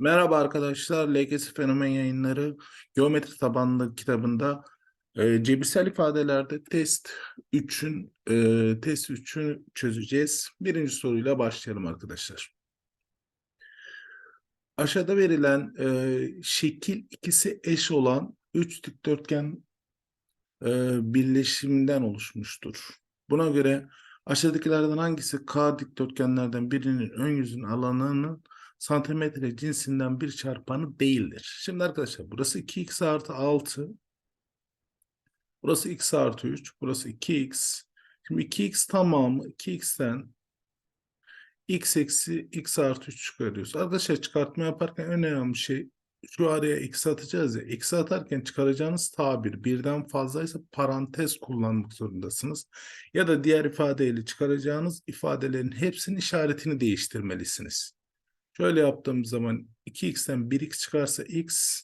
Merhaba arkadaşlar, LGS Fenomen Yayınları Geometri Tabanlı kitabında e, cebirsel ifadelerde test 3'ün e, test 3'ünü çözeceğiz. Birinci soruyla başlayalım arkadaşlar. Aşağıda verilen e, şekil ikisi eş olan 3 dikdörtgen e, birleşiminden oluşmuştur. Buna göre aşağıdakilerden hangisi K dikdörtgenlerden birinin ön yüzün alanının santimetre cinsinden bir çarpanı değildir. Şimdi arkadaşlar burası 2x artı 6. Burası x artı 3. Burası 2x. Şimdi 2x tamamı 2x'ten x eksi x artı 3 çıkarıyoruz. Arkadaşlar çıkartma yaparken en önemli şey şu araya x atacağız ya. X atarken çıkaracağınız tabir birden fazlaysa parantez kullanmak zorundasınız. Ya da diğer ifadeyle çıkaracağınız ifadelerin hepsinin işaretini değiştirmelisiniz. Şöyle yaptığımız zaman 2x'ten 1x çıkarsa x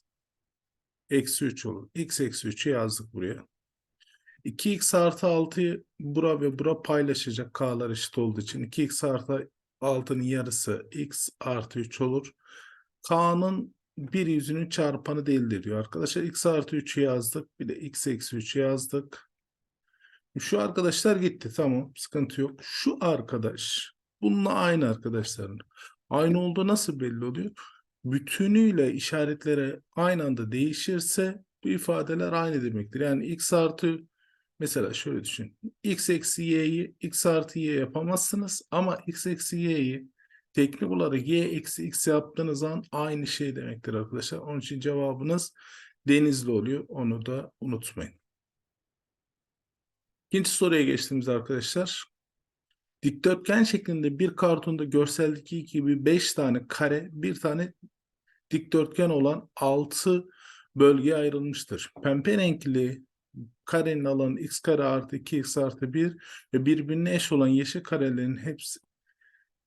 eksi 3 olur. x eksi 3'ü yazdık buraya. 2x artı 6'yı bura ve bura paylaşacak k'lar eşit olduğu için. 2x artı 6'nın yarısı x artı 3 olur. k'nın bir yüzünün çarpanı değildir diyor arkadaşlar. x artı 3'ü yazdık. Bir de x eksi 3'ü yazdık. Şu arkadaşlar gitti. Tamam sıkıntı yok. Şu arkadaş bununla aynı arkadaşların. Aynı olduğu nasıl belli oluyor? Bütünüyle işaretlere aynı anda değişirse bu ifadeler aynı demektir. Yani x artı mesela şöyle düşün. x eksi y'yi x artı y yapamazsınız ama x eksi y'yi teknik olarak y eksi x yaptığınız an aynı şey demektir arkadaşlar. Onun için cevabınız denizli oluyor. Onu da unutmayın. İkinci soruya geçtiğimizde arkadaşlar Dikdörtgen şeklinde bir kartonda görseldeki gibi 5 tane kare, bir tane dikdörtgen olan 6 bölgeye ayrılmıştır. Pembe renkli karenin alanı x kare artı 2x artı 1 ve birbirine eş olan yeşil karelerin hepsi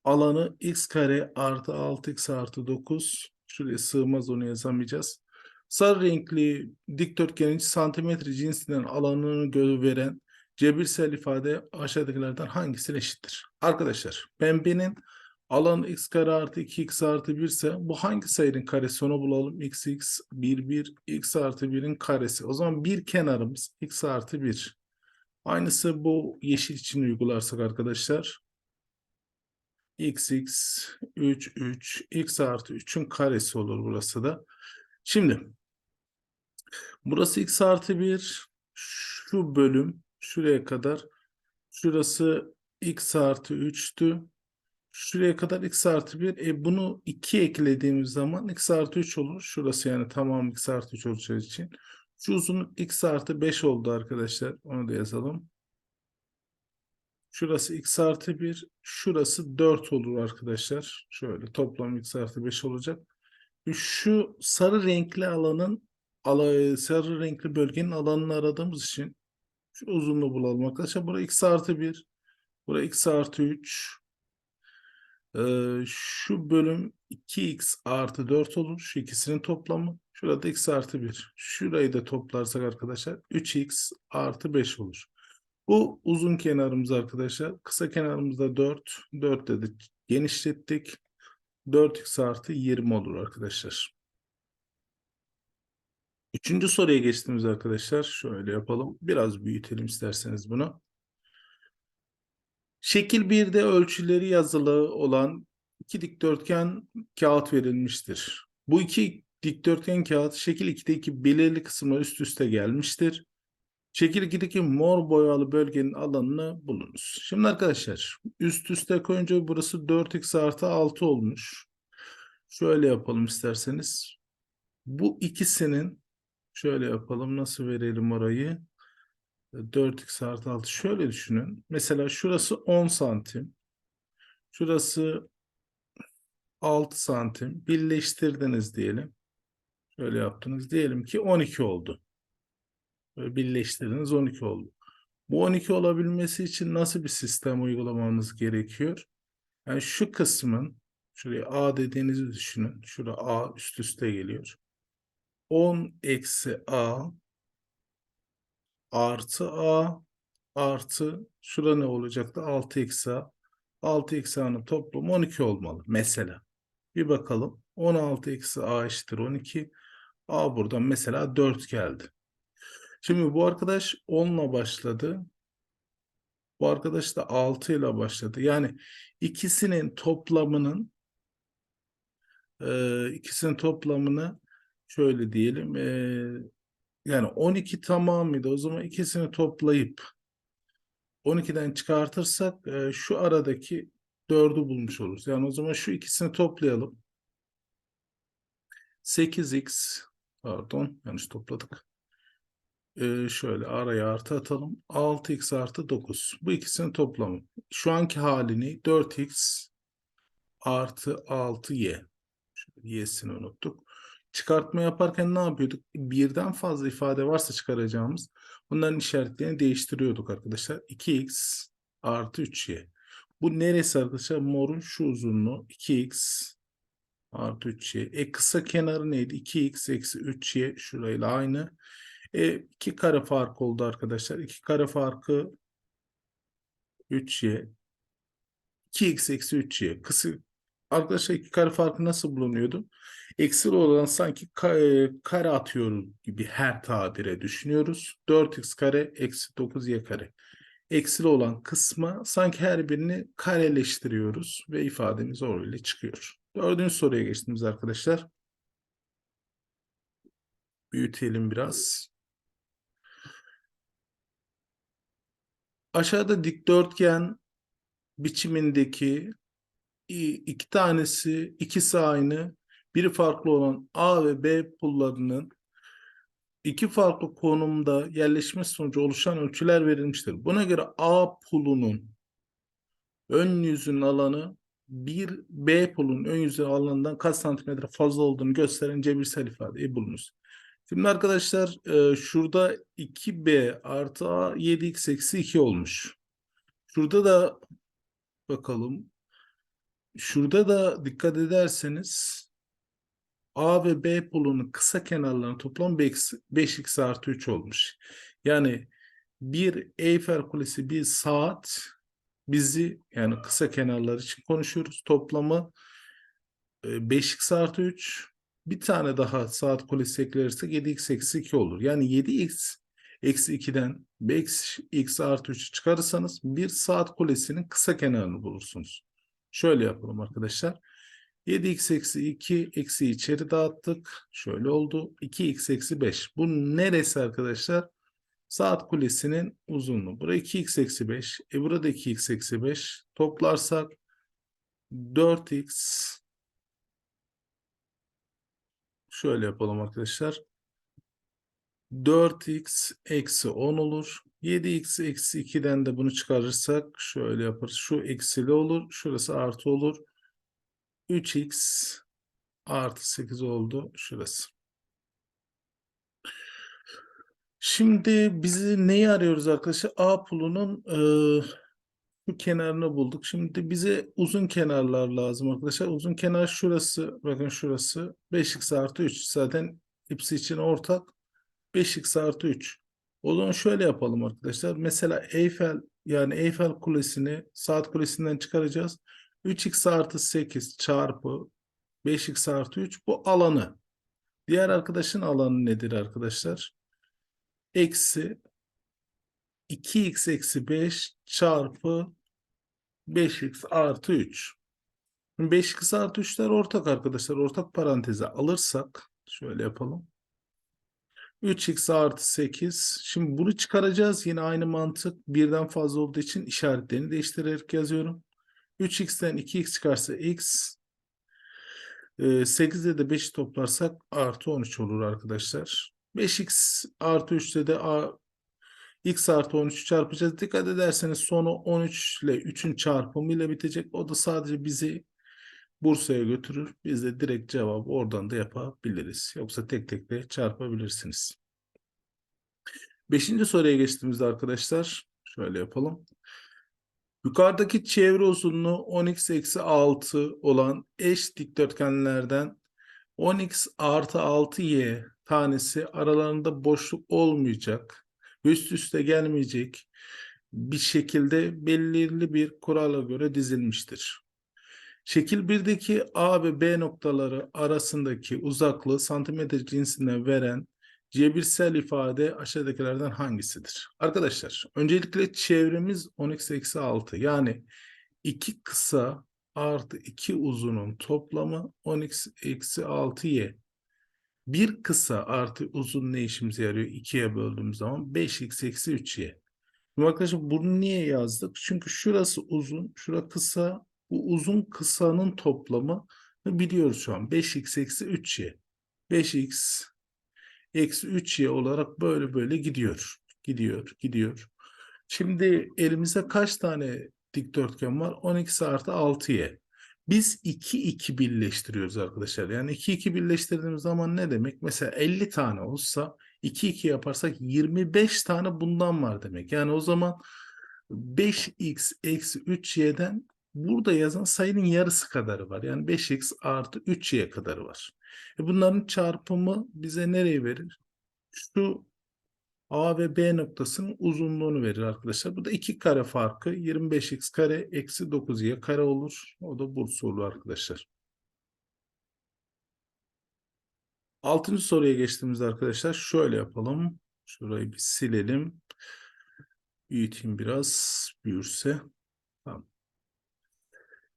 alanı x kare artı 6x artı 9. Şuraya sığmaz onu yazamayacağız. Sarı renkli dikdörtgenin santimetre cinsinden alanını veren cebirsel ifade aşağıdakilerden hangisine eşittir? Arkadaşlar pembenin alanı x kare artı 2x artı 1 ise bu hangi sayının karesi onu bulalım. x x 1 1 x artı 1'in karesi. O zaman bir kenarımız x artı 1. Aynısı bu yeşil için uygularsak arkadaşlar. x x 3 3 x artı 3'ün karesi olur burası da. Şimdi burası x artı 1 şu bölüm şuraya kadar şurası x artı 3'tü. Şuraya kadar x artı 1. E bunu 2 eklediğimiz zaman x artı 3 olur. Şurası yani tamam x artı 3 olacağı için. Şu uzunluk x artı 5 oldu arkadaşlar. Onu da yazalım. Şurası x artı 1. Şurası 4 olur arkadaşlar. Şöyle toplam x artı 5 olacak. Şu sarı renkli alanın sarı renkli bölgenin alanını aradığımız için şu uzunluğu bulalım arkadaşlar. Burası x artı 1. Burası x artı 3. Ee, şu bölüm 2x artı 4 olur. Şu ikisinin toplamı. Şurada x artı 1. Şurayı da toplarsak arkadaşlar 3x artı 5 olur. Bu uzun kenarımız arkadaşlar. Kısa kenarımızda 4. 4 dedik. Genişlettik. 4x artı 20 olur arkadaşlar. Üçüncü soruya geçtiğimiz arkadaşlar şöyle yapalım. Biraz büyütelim isterseniz bunu. Şekil 1'de ölçüleri yazılı olan iki dikdörtgen kağıt verilmiştir. Bu iki dikdörtgen kağıt şekil 2'deki belirli kısmı üst üste gelmiştir. Şekil 2'deki mor boyalı bölgenin alanını bulunuz. Şimdi arkadaşlar üst üste koyunca burası 4x artı 6 olmuş. Şöyle yapalım isterseniz. Bu ikisinin Şöyle yapalım. Nasıl verelim orayı? 4x artı 6. Şöyle düşünün. Mesela şurası 10 santim. Şurası 6 santim. Birleştirdiniz diyelim. Şöyle yaptınız. Diyelim ki 12 oldu. Böyle birleştirdiniz 12 oldu. Bu 12 olabilmesi için nasıl bir sistem uygulamamız gerekiyor? Yani şu kısmın şuraya A dediğinizi düşünün. Şurada A üst üste geliyor. 10 eksi a artı a artı şurada ne olacaktı? 6 eksi a. 6 eksi a'nın toplamı 12 olmalı mesela. Bir bakalım. 16 eksi a eşittir 12. A buradan mesela 4 geldi. Şimdi bu arkadaş 10 ile başladı. Bu arkadaş da 6 ile başladı. Yani ikisinin toplamının e, ikisinin toplamını şöyle diyelim. e, yani 12 tamamıydı. O zaman ikisini toplayıp 12'den çıkartırsak e, şu aradaki 4'ü bulmuş oluruz. Yani o zaman şu ikisini toplayalım. 8x pardon yanlış topladık. Ee, şöyle araya artı atalım. 6x artı 9. Bu ikisinin toplamı. Şu anki halini 4x artı 6y. Şöyle y'sini unuttuk. Çıkartma yaparken ne yapıyorduk? Birden fazla ifade varsa çıkaracağımız bunların işaretlerini değiştiriyorduk arkadaşlar. 2x artı 3y. Bu neresi arkadaşlar? Morun şu uzunluğu 2x artı 3y. E kısa kenarı neydi? 2x eksi 3y şurayla aynı. E 2 kare fark oldu arkadaşlar. 2 kare farkı 3y. 2x eksi 3y. Kısa arkadaşlar 2 kare farkı nasıl bulunuyordu? Eksili olan sanki ka- kare atıyorum gibi her tabire düşünüyoruz. 4x kare eksi 9y kare. Eksili olan kısma sanki her birini kareleştiriyoruz ve ifademiz öyle çıkıyor. Dördüncü soruya geçtiğimiz arkadaşlar. Büyütelim biraz. Aşağıda dikdörtgen biçimindeki iki tanesi, ikisi aynı, biri farklı olan A ve B pullarının iki farklı konumda yerleşmesi sonucu oluşan ölçüler verilmiştir. Buna göre A pulunun ön yüzünün alanı bir B pulunun ön yüzü alanından kaç santimetre fazla olduğunu gösteren cebirsel ifadeyi bulunuz. Şimdi arkadaşlar e, şurada 2B artı A 7x eksi 2 olmuş. Şurada da bakalım. Şurada da dikkat ederseniz A ve B pulunun kısa kenarlarının toplam 5x artı 3 olmuş. Yani bir Eyfel Kulesi bir saat bizi yani kısa kenarlar için konuşuyoruz. Toplamı e, 5x artı 3 bir tane daha saat kulesi eklersek 7x eksi 2 olur. Yani 7x eksi 2'den 5x artı 3'ü çıkarırsanız bir saat kulesinin kısa kenarını bulursunuz. Şöyle yapalım arkadaşlar. 7x eksi 2 eksi içeri dağıttık. Şöyle oldu. 2x eksi 5. Bu neresi arkadaşlar? Saat kulesinin uzunluğu. Burası 2x eksi 5. E burada 2x eksi 5. Toplarsak 4x şöyle yapalım arkadaşlar. 4x eksi 10 olur. 7x eksi 2'den de bunu çıkarırsak şöyle yaparız. Şu eksili olur. Şurası artı olur. 3x artı 8 oldu. Şurası. Şimdi bizi neyi arıyoruz arkadaşlar? A pulunun e, kenarını bulduk. Şimdi bize uzun kenarlar lazım arkadaşlar. Uzun kenar şurası. Bakın şurası. 5x artı 3. Zaten hepsi için ortak. 5x artı 3. O zaman şöyle yapalım arkadaşlar. Mesela Eyfel yani Eyfel Kulesi'ni saat kulesinden çıkaracağız. 3x artı 8 çarpı 5x artı 3 bu alanı. Diğer arkadaşın alanı nedir arkadaşlar? Eksi 2x eksi 5 çarpı 5x artı 3. 5x artı 3'ler ortak arkadaşlar. Ortak paranteze alırsak şöyle yapalım. 3x artı 8. Şimdi bunu çıkaracağız. Yine aynı mantık. Birden fazla olduğu için işaretlerini değiştirerek yazıyorum. 3x'ten 2x çıkarsa x. 8'de de 5 toplarsak artı 13 olur arkadaşlar. 5x artı 3'te de a, x artı 13 çarpacağız. Dikkat ederseniz sonu 13 ile 3'ün çarpımı ile bitecek. O da sadece bizi Bursa'ya götürür. Biz de direkt cevabı oradan da yapabiliriz. Yoksa tek tek de çarpabilirsiniz. Beşinci soruya geçtiğimizde arkadaşlar şöyle yapalım. Yukarıdaki çevre uzunluğu 10x eksi 6 olan eş dikdörtgenlerden 10x artı 6y tanesi aralarında boşluk olmayacak, üst üste gelmeyecek bir şekilde belirli bir kurala göre dizilmiştir. Şekil 1'deki A ve B noktaları arasındaki uzaklığı santimetre cinsinden veren cebirsel ifade aşağıdakilerden hangisidir? Arkadaşlar öncelikle çevremiz 10x eksi 6 yani 2 kısa artı 2 uzunun toplamı 10x eksi 6y. Bir kısa artı uzun ne işimize yarıyor? 2'ye böldüğümüz zaman 5x eksi 3y. Şimdi arkadaşlar bunu niye yazdık? Çünkü şurası uzun, şura kısa. Bu uzun kısanın toplamı biliyoruz şu an. 5x eksi 3y. 5x eksi 3y olarak böyle böyle gidiyor. Gidiyor, gidiyor. Şimdi elimizde kaç tane dikdörtgen var? 12 artı 6y. Biz 2 2 birleştiriyoruz arkadaşlar. Yani 2 2 birleştirdiğimiz zaman ne demek? Mesela 50 tane olsa 2 2 yaparsak 25 tane bundan var demek. Yani o zaman 5x eksi 3y'den burada yazan sayının yarısı kadarı var. Yani 5x artı 3y kadarı var. E bunların çarpımı bize nereyi verir? Şu A ve B noktasının uzunluğunu verir arkadaşlar. Bu da 2 kare farkı 25x kare eksi 9y kare olur. O da burs olur arkadaşlar. Altıncı soruya geçtiğimizde arkadaşlar şöyle yapalım. Şurayı bir silelim. Büyüteyim biraz. Büyürse.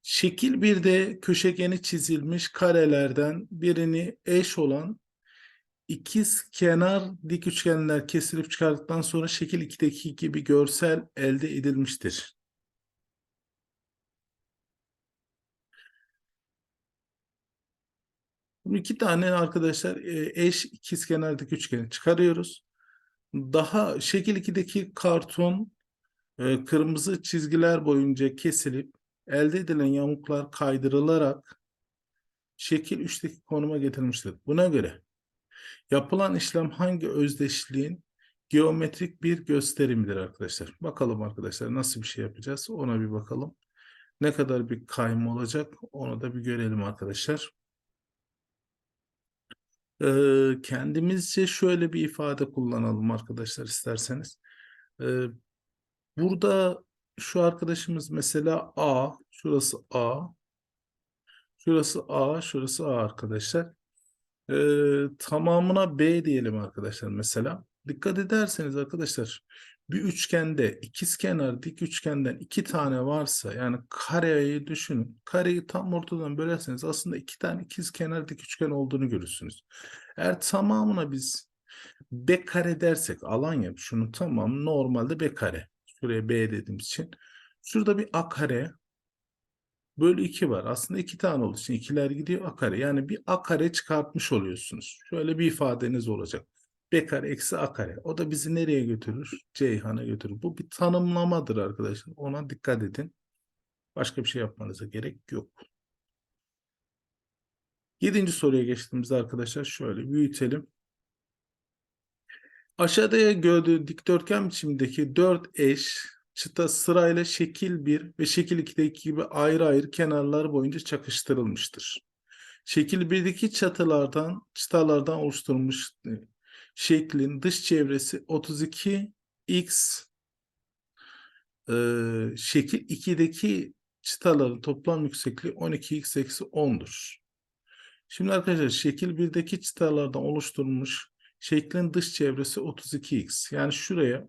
Şekil 1'de köşegeni çizilmiş karelerden birini eş olan ikiz kenar dik üçgenler kesilip çıkardıktan sonra şekil 2'deki gibi görsel elde edilmiştir. İki tane arkadaşlar e, eş ikizkenar dik üçgeni çıkarıyoruz. Daha şekil 2'deki karton e, kırmızı çizgiler boyunca kesilip elde edilen yamuklar kaydırılarak şekil 3'teki konuma getirilmiştir. Buna göre yapılan işlem hangi özdeşliğin geometrik bir gösterimidir arkadaşlar. Bakalım arkadaşlar nasıl bir şey yapacağız ona bir bakalım. Ne kadar bir kayma olacak onu da bir görelim arkadaşlar. Ee, kendimizce şöyle bir ifade kullanalım arkadaşlar isterseniz. Ee, burada şu arkadaşımız mesela A, şurası A, şurası A, şurası A arkadaşlar. Ee, tamamına B diyelim arkadaşlar mesela. Dikkat ederseniz arkadaşlar bir üçgende ikizkenar dik üçgenden iki tane varsa yani kareyi düşünün. Kareyi tam ortadan bölerseniz aslında iki tane ikizkenar dik üçgen olduğunu görürsünüz. Eğer tamamına biz B kare dersek alan yap şunun tamamı normalde B kare. Şuraya B dediğimiz için. Şurada bir A kare bölü 2 var. Aslında iki tane olduğu için ikiler gidiyor A kare. Yani bir A kare çıkartmış oluyorsunuz. Şöyle bir ifadeniz olacak. B kare eksi A kare. O da bizi nereye götürür? Ceyhan'a götürür. Bu bir tanımlamadır arkadaşlar. Ona dikkat edin. Başka bir şey yapmanıza gerek yok. Yedinci soruya geçtiğimizde arkadaşlar şöyle büyütelim. Aşağıda gördüğü dikdörtgen biçimindeki dört eş çıta sırayla şekil 1 ve şekil 2'deki gibi ayrı ayrı kenarlar boyunca çakıştırılmıştır. Şekil 1'deki çatılardan, çıtalardan oluşturulmuş şeklin dış çevresi 32 x e, şekil 2'deki çıtaların toplam yüksekliği 12x eksi 10'dur. Şimdi arkadaşlar şekil 1'deki çıtalardan oluşturulmuş şeklin dış çevresi 32x. Yani şuraya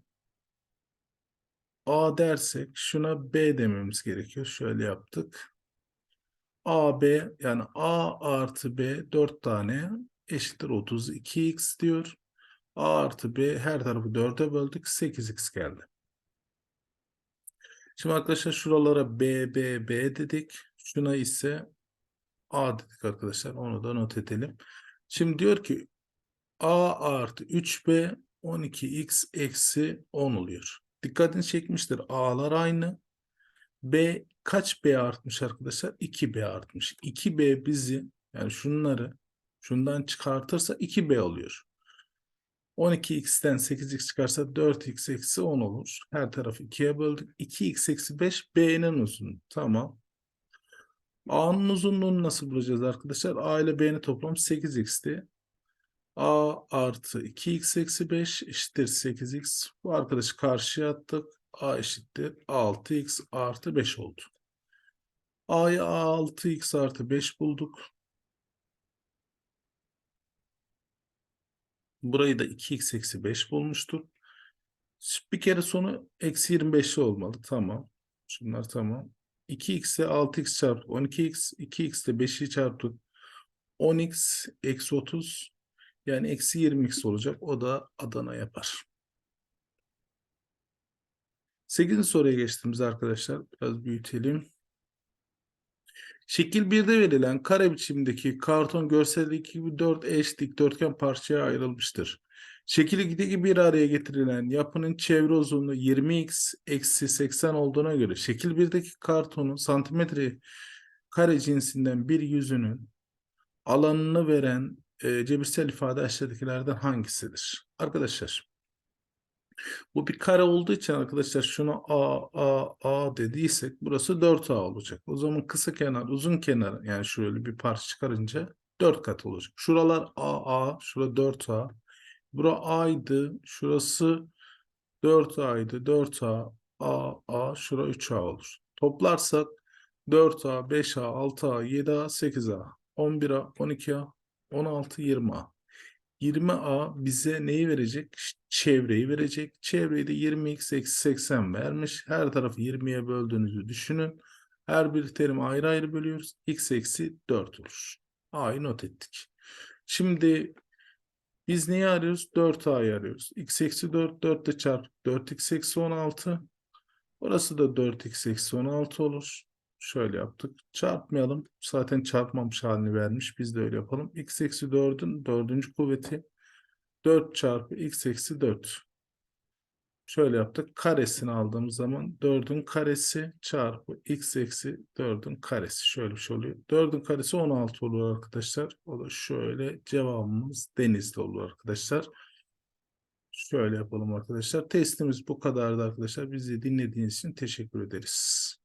A dersek şuna B dememiz gerekiyor. Şöyle yaptık. A, B yani A artı B 4 tane eşittir 32x diyor. A artı B her tarafı 4'e böldük. 8x geldi. Şimdi arkadaşlar şuralara B, B, B dedik. Şuna ise A dedik arkadaşlar. Onu da not edelim. Şimdi diyor ki A artı 3B 12x eksi 10 oluyor. Dikkatini çekmiştir. A'lar aynı. B kaç B artmış arkadaşlar? 2B artmış. 2B bizi yani şunları şundan çıkartırsa 2B oluyor. 12x'ten 8x çıkarsa 4x eksi 10 olur. Her tarafı 2'ye böldük. 2x eksi 5 B'nin uzunluğu. Tamam. A'nın uzunluğunu nasıl bulacağız arkadaşlar? A ile B'nin toplam 8x'ti. A artı 2x eksi 5 eşittir 8x. Bu arkadaşı karşıya attık. A eşittir 6x artı 5 oldu. A'yı A6x artı 5 bulduk. Burayı da 2x eksi 5 bulmuştuk. Bir kere sonu eksi 25'li olmalı. Tamam. Şunlar tamam. 2x'e 6x çarpı 12x. 2x ile 5'i çarptık. 10x eksi 30. Yani eksi 20x olacak. O da Adana yapar. 8. soruya geçtiğimiz arkadaşlar. Biraz büyütelim. Şekil 1'de verilen kare biçimdeki karton görseldeki gibi 4 eş dikdörtgen parçaya ayrılmıştır. Şekil 2'deki bir araya getirilen yapının çevre uzunluğu 20x eksi 80 olduğuna göre şekil 1'deki kartonun santimetre kare cinsinden bir yüzünün alanını veren e, cebirsel ifade aşağıdakilerden hangisidir? Arkadaşlar bu bir kare olduğu için arkadaşlar şuna A, A, A dediysek burası 4A olacak. O zaman kısa kenar, uzun kenar yani şöyle bir parça çıkarınca 4 kat olacak. Şuralar A, A, şura 4A. Bura A'ydı, şurası 4A'ydı, 4A, A, A, şura 3A olur. Toplarsak 4A, 5A, 6A, 7A, 8A, 11A, 12A, 16, 20A. 20A bize neyi verecek? Çevreyi verecek. Çevreyi de 20x eksi 80 vermiş. Her tarafı 20'ye böldüğünüzü düşünün. Her bir terim ayrı ayrı bölüyoruz. x eksi 4 olur. A'yı not ettik. Şimdi biz neyi arıyoruz? 4A'yı arıyoruz. x eksi 4, 4 ile çarp. 4x eksi 16. Orası da 4x eksi 16 olur. Şöyle yaptık. Çarpmayalım. Zaten çarpmamış halini vermiş. Biz de öyle yapalım. x eksi 4'ün dördüncü kuvveti 4 çarpı x eksi 4. Şöyle yaptık. Karesini aldığımız zaman 4'ün karesi çarpı x eksi 4'ün karesi. Şöyle bir şey oluyor. 4'ün karesi 16 olur arkadaşlar. O da şöyle cevabımız denizli olur arkadaşlar. Şöyle yapalım arkadaşlar. Testimiz bu kadardı arkadaşlar. Bizi dinlediğiniz için teşekkür ederiz.